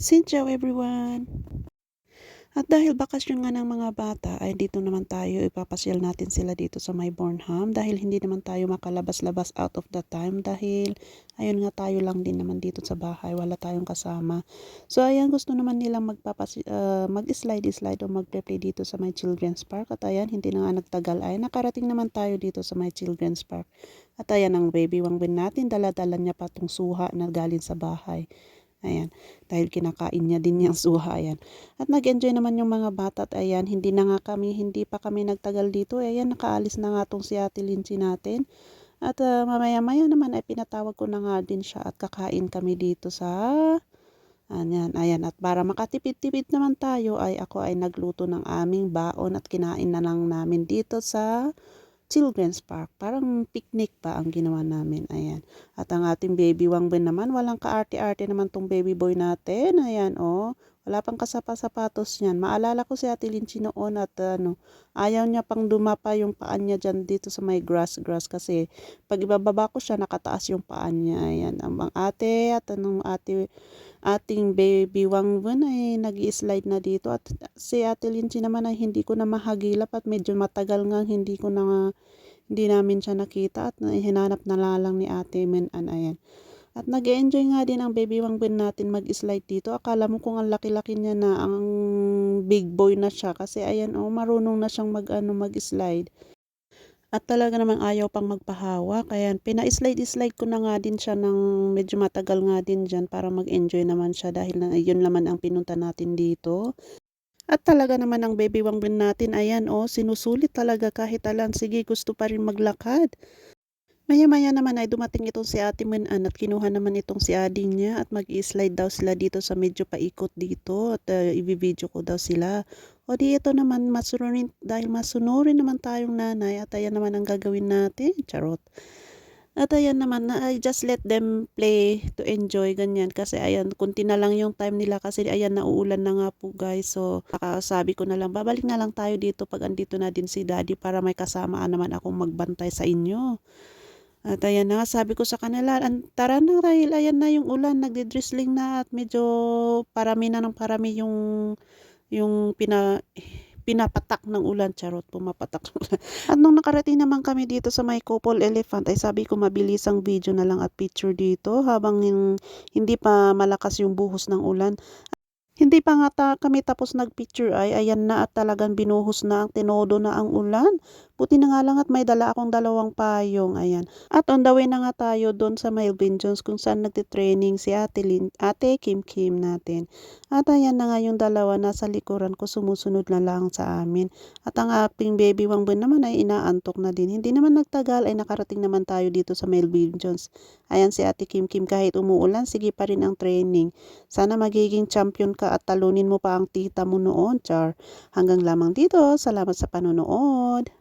Chào everyone! At dahil bakasyon nga ng mga bata ay dito naman tayo ipapasyal natin sila dito sa may Bornham dahil hindi naman tayo makalabas-labas out of the time dahil ayun nga tayo lang din naman dito sa bahay wala tayong kasama. So ayan gusto naman nilang magpapas uh, mag-slide slide o mag-play dito sa may Children's Park at ayan hindi na nga nagtagal ay nakarating naman tayo dito sa may Children's Park. At ayan ang baby wangbin natin dala-dala niya pa tong suha na galing sa bahay. Ayan, dahil kinakain niya din yung suha, ayan. At nag-enjoy naman yung mga bata at ayan, hindi na nga kami, hindi pa kami nagtagal dito. Ayan, nakaalis na nga tong si Ate Lindsay natin. At uh, mamaya-maya naman ay pinatawag ko na nga din siya at kakain kami dito sa Ayan, ayan. At para makatipid-tipid naman tayo ay ako ay nagluto ng aming baon at kinain na lang namin dito sa Children's Park. Parang picnic pa ang ginawa namin. Ayan. At ang ating baby Wangbin naman, walang kaarte-arte naman tong baby boy natin. Ayan, oh. Wala pang kasapa-sapatos niyan. Maalala ko si Ate Linchi noon at ano, ayaw niya pang dumapa yung paan niya dyan dito sa may grass-grass kasi pag ibababa ko siya, nakataas yung paan niya. Ayan, ang ate at anong ate ating baby Wangbin ay nag slide na dito at si Ate Linchi naman ay hindi ko na mahagilap at medyo matagal nga hindi ko na hindi namin siya nakita at hinanap na lang ni Ate Menan ayan. At nag enjoy nga din ang baby wangbin natin mag-slide dito. Akala mo kung ang laki-laki niya na ang big boy na siya kasi ayan oh marunong na siyang mag ano mag-slide. At talaga namang ayaw pang magpahawa kaya pina-slide-slide ko na nga din siya ng medyo matagal nga din diyan para mag-enjoy naman siya dahil na yun naman ang pinunta natin dito. At talaga naman ang baby wangbin natin ayan oh sinusulit talaga kahit alan sige gusto pa rin maglakad. Maya-maya naman ay dumating itong si Ate Menan at kinuha naman itong si ading niya at mag-slide daw sila dito sa medyo paikot dito at uh, i-video ko daw sila. O di ito naman masunurin dahil masunurin naman tayong nanay at ayan naman ang gagawin natin. Charot. At ayan naman na I just let them play to enjoy ganyan kasi ayan kunti na lang yung time nila kasi ayan nauulan na nga po guys. So sabi ko na lang babalik na lang tayo dito pag andito na din si daddy para may kasamaan naman akong magbantay sa inyo. At ayan na sabi ko sa kanila, tara na dahil ayan na yung ulan, nagdi-drizzling na at medyo parami na ng parami yung yung pina pinapatak ng ulan, charot, pumapatak ng ulan. At nung nakarating naman kami dito sa may couple elephant, ay sabi ko mabilis ang video na lang at picture dito habang yung, hindi pa malakas yung buhos ng ulan. Hindi pa nga ta kami tapos nagpicture ay ayan na at talagang binuhos na ang tinodo na ang ulan. Buti na nga lang at may dala akong dalawang payong, ayan. At on the way na nga tayo doon sa Melvin Jones kung saan nagtitraining si Ate, Lin, Ate Kim Kim natin. At ayan na nga yung dalawa nasa likuran ko sumusunod na lang sa amin. At ang ating baby Wangbin naman ay inaantok na din. Hindi naman nagtagal ay nakarating naman tayo dito sa Melvin Jones. Ayan si Ate Kim Kim kahit umuulan sige pa rin ang training. Sana magiging champion ka at talunin mo pa ang tita mo noon, Char. Hanggang lamang dito. Salamat sa panonood.